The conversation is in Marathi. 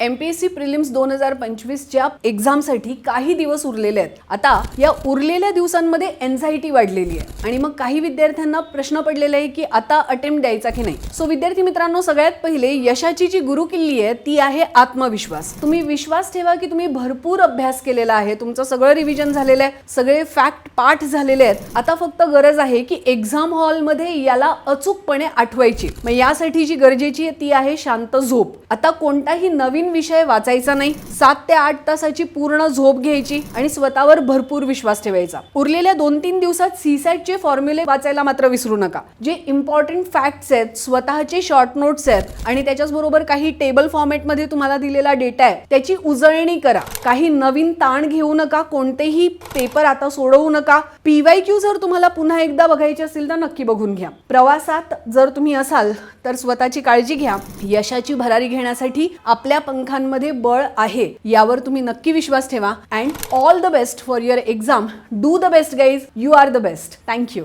M P S C prelims दोन हजार पंचवीसच्या एक्झामसाठी काही दिवस उरलेले आहेत. आता या उरलेल्या दिवसांमध्ये एन्झायटी वाढलेली आहे. आणि मग काही विद्यार्थ्यांना प्रश्न पडलेला आहे की आता अटेम्प्ट द्यायचा की नाही. सो विद्यार्थी मित्रांनो सगळ्यात पहिले यशाची जी गुरुकिल्ली आहे ती आहे आत्मविश्वास. तुम्ही विश्वास ठेवा की तुम्ही भरपूर अभ्यास केलेला आहे. तुमचं सगळं रिव्हिजन झालेलं आहे. सगळे फॅक्ट पाठ झालेले आहेत. आता फक्त गरज आहे की एक्झाम हॉलमध्ये याला अचूकपणे आठवायची. मग यासाठी जी गरजेची आहे ती आहे शांत झोप. आता कोणताही नवीन नवीन विषय वाचायचा नाही सात ते आठ तासाची पूर्ण झोप घ्यायची आणि स्वतःवर भरपूर विश्वास ठेवायचा. उरलेल्या दोन तीन दिवसात सीसॅटचे फॉर्म्युले वाचायला मात्र विसरू नका. जे इम्पॉर्टंट फॅक्ट्स आहेत स्वतःचे शॉर्ट नोट्स आहेत आणि त्याच्याचबरोबर काही टेबल फॉर्मॅटमध्ये तुम्हाला दिलेला डेटा आहे त्याची उजळणी करा. काही नवीन ताण घेऊ नका कोणतेही पेपर आता सोडवू नका. पीवाय क्यू जर तुम्हाला पुन्हा एकदा बघायचे असतील तर नक्की बघून घ्या. प्रवासात जर तुम्ही असाल तर स्वतःची काळजी घ्या. यशाची भरारी घेण्यासाठी आपल्या पंखांमध्ये बळ आहे यावर तुम्ही नक्की विश्वास ठेवा. And all the best for your exam do the best guys you are the best thank you